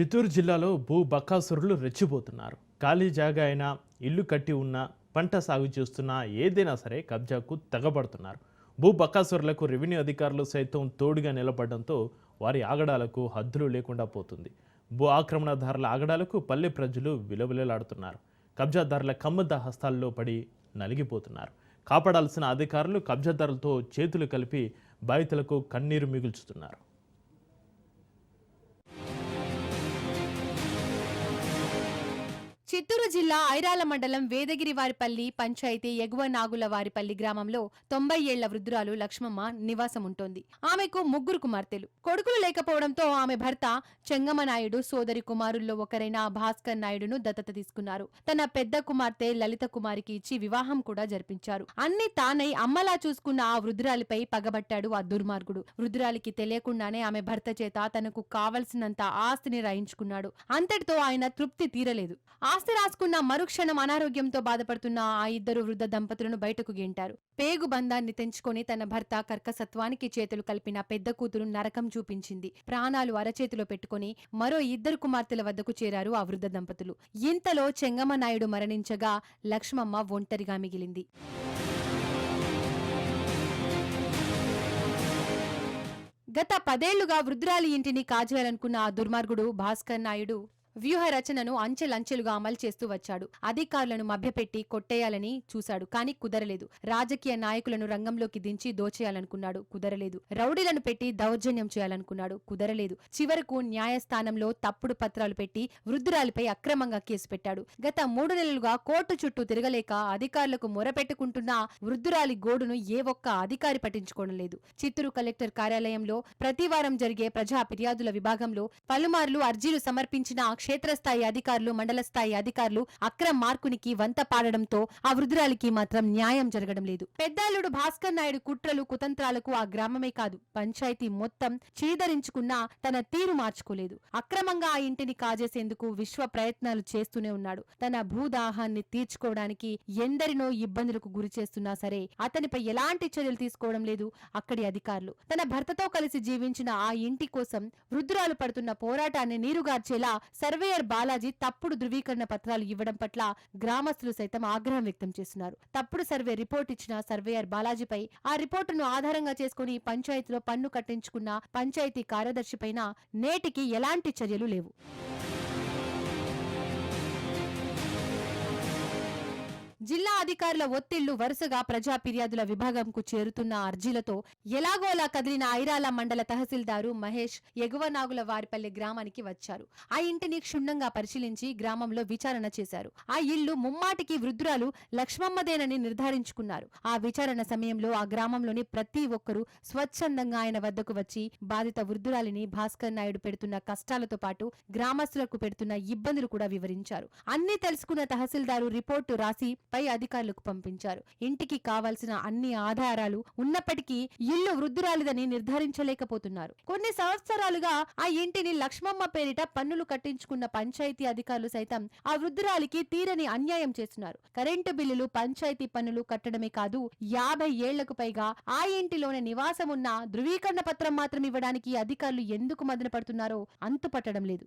చిత్తూరు జిల్లాలో భూ బకాసురులు రెచ్చిపోతున్నారు. ఖాళీ జాగా అయినా ఇల్లు కట్టి ఉన్నా పంట సాగు చేస్తున్నా ఏదైనా సరే కబ్జాకు తెగబడుతున్నారు. భూ బకాసురులకు రెవెన్యూ అధికారులు సైతం తోడుగా నిలబడడంతో వారి ఆగడాలకు హద్దులు లేకుండా పోతుంది. భూ ఆక్రమణదారుల ఆగడాలకు పల్లె ప్రజలు విలవిలలాడుతున్నారు. కబ్జాదారుల కమ్మద్ద హస్తాల్లో పడి నలిగిపోతున్నారు. కాపాడాల్సిన అధికారులు కబ్జాదారులతో చేతులు కలిపి బాధితులకు కన్నీరు మిగుల్చుతున్నారు. చిత్తూరు జిల్లా ఐరాల మండలం వేదగిరివారిపల్లి పంచాయతీ ఎగువ నాగులవారిపల్లి గ్రామంలో తొంభై ఏళ్ళ వృద్ధురాలు లక్ష్మమ్మ నివాసం ఉంటోంది ఆమెకు ముగ్గురు కుమార్తెలు. కొడుకులు లేకపోవడంతో ఆమె భర్త చెంగమనాయుడు సోదరి కుమారుల్లో ఒకరైన భాస్కర్ నాయుడును దత్తత తీసుకున్నారు. తన పెద్ద కుమార్తె లలిత కుమారికి ఇచ్చి వివాహం కూడా జరిపించారు. అన్ని తానై అమ్మలా చూసుకున్న ఆ వృద్ధురాలిపై పగబట్టాడు ఆ దుర్మార్గుడు. వృద్ధురాలికి తెలియకుండానే ఆమె భర్త చేత తనకు కావలసినంత ఆస్తిని రాయించుకున్నాడు. అంతటితో ఆయన తృప్తి తీరలేదు. ఆ రాస్తే రాసుకున్న మరుక్షణం అనారోగ్యంతో బాధపడుతున్న ఆ ఇద్దరు వృద్ధ దంపతులను బయటకు గెంటారు. పేగు బంధాన్ని తెంచుకొని తన భర్త కర్కసత్వానికి చేతులు కలిపిన పెద్ద కూతురు నరకం చూపించింది. ప్రాణాలు అరచేతిలో పెట్టుకొని మరో ఇద్దరు కుమార్తెల వద్దకు చేరారు ఆ వృద్ధ దంపతులు. ఇంతలో చెంగమ్మ నాయుడు మరణించగా లక్ష్మమ్మ ఒంటరిగా మిగిలింది. గత పదేళ్ళుగా వృద్ధురాలి ఇంటిని కాజేయాలనుకున్న ఆ దుర్మార్గుడు భాస్కర్ నాయుడు వ్యూహ రచనను అంచెలంచెలుగా అమలు చేస్తూ వచ్చాడు. అధికారులను మభ్యపెట్టి కొట్టేయాలని చూశాడు కానీ కుదరలేదు. రాజకీయ నాయకులను రంగంలోకి దించి దోచేయాలనుకున్నాడు కుదరలేదు. రౌడీలను పెట్టి దౌర్జన్యం చేయాలనుకున్నాడు కుదరలేదు. చివరకు న్యాయస్థానంలో తప్పుడు పత్రాలు పెట్టి వృద్ధురాలిపై అక్రమంగా కేసు పెట్టాడు. గత మూడు నెలలుగా కోర్టు చుట్టూ తిరగలేక అధికారులకు మొరపెట్టుకుంటున్న వృద్ధురాలి గోడును ఏ ఒక్క అధికారి పట్టించుకోవడం లేదు. చిత్తూరు కలెక్టర్ కార్యాలయంలో ప్రతివారం జరిగే ప్రజా ఫిర్యాదుల విభాగంలో పలుమార్లు అర్జీలు సమర్పించిన క్షేత్రస్థాయి అధికారులు మండల స్థాయి అధికారులు అక్రమ మార్కునికి వంత పాడడంతో ఆ వృద్ధురాలికి మాత్రం న్యాయం జరగడం లేదు. పెద్దాలుడు భాస్కర్ నాయుడు కుట్రలు కుతంత్రాలకు ఆ గ్రామమే కాదు. పంచాయతీ మొత్తం చీదరించుకున్నా తన తీరు మార్చుకోలేదు. అక్రమంగా ఆ ఇంటిని కాజేసేందుకు విశ్వ ప్రయత్నాలు చేస్తూనే ఉన్నాడు. తన భూదాహాన్ని తీర్చుకోవడానికి ఎందరినో ఇబ్బందులకు గురి చేస్తున్నా సరే అతనిపై ఎలాంటి చర్యలు తీసుకోవడం లేదు అక్కడి అధికారులు. తన భర్తతో కలిసి జీవించిన ఆ ఇంటి కోసం వృద్ధురాలు పడుతున్న పోరాటాన్ని నీరుగార్చేలా సర్వేయర్ బాలాజీ తప్పుడు ధృవీకరణ పత్రాలు ఇవ్వడం పట్ల గ్రామస్తులు సైతం ఆగ్రహం వ్యక్తం చేస్తున్నారు. తప్పుడు సర్వే రిపోర్ట్ ఇచ్చిన సర్వేయర్ బాలాజీపై ఆ రిపోర్టును ఆధారంగా చేసుకుని పంచాయతీలో పన్ను కట్టించుకున్న పంచాయతీ కార్యదర్శి పైన నేటికి ఎలాంటి చర్యలు లేవు. జిల్లా అధికారుల ఒత్తిళ్ళు వరుసగా ప్రజా ఫిర్యాదుల విభాగంకు చేరుతున్న అర్జీలతో ఎలాగోలా కదిలిన ఐరాల మండల తహసీల్దారు మహేష్ ఎగువ నాగుల వారిపల్లి గ్రామానికి వచ్చారు. ఆ ఇంటిని క్షుణ్ణంగా పరిశీలించి గ్రామంలో విచారణ చేశారు. ఆ ఇల్లు ముమ్మాటికి వృద్ధురాలు లక్ష్మమ్మదేనని నిర్ధారించుకున్నారు. ఆ విచారణ సమయంలో ఆ గ్రామంలోని ప్రతి ఒక్కరూ స్వచ్ఛందంగా ఆయన వద్దకు వచ్చి బాధిత వృద్ధురాలిని భాస్కర్ నాయుడు పెడుతున్న కష్టాలతో పాటు గ్రామస్తులకు పెడుతున్న ఇబ్బందులు కూడా వివరించారు. అన్ని తెలుసుకున్న తహసీల్దారు రిపోర్టు రాసి పై అధికారులకు పంపించారు. ఇంటికి కావాల్సిన అన్ని ఆధారాలు ఉన్నప్పటికీ ఇల్లు వృద్ధురాలిదని నిర్ధారించలేకపోతున్నారు. కొన్ని సంవత్సరాలుగా ఆ ఇంటిని లక్ష్మమ్మ పేరిట పన్నులు కట్టించుకున్న పంచాయతీ అధికారులు సైతం ఆ వృద్ధురాలికి తీరని అన్యాయం చేస్తున్నారు. కరెంటు బిల్లులు పంచాయతీ పన్నులు కట్టడమే కాదు యాభై ఏళ్ళకు పైగా ఆ ఇంటిలోనే నివాసం ఉన్న ధృవీకరణ పత్రం మాత్రం ఇవ్వడానికి అధికారులు ఎందుకు మదన పడుతున్నారో అంతుపట్టడం లేదు.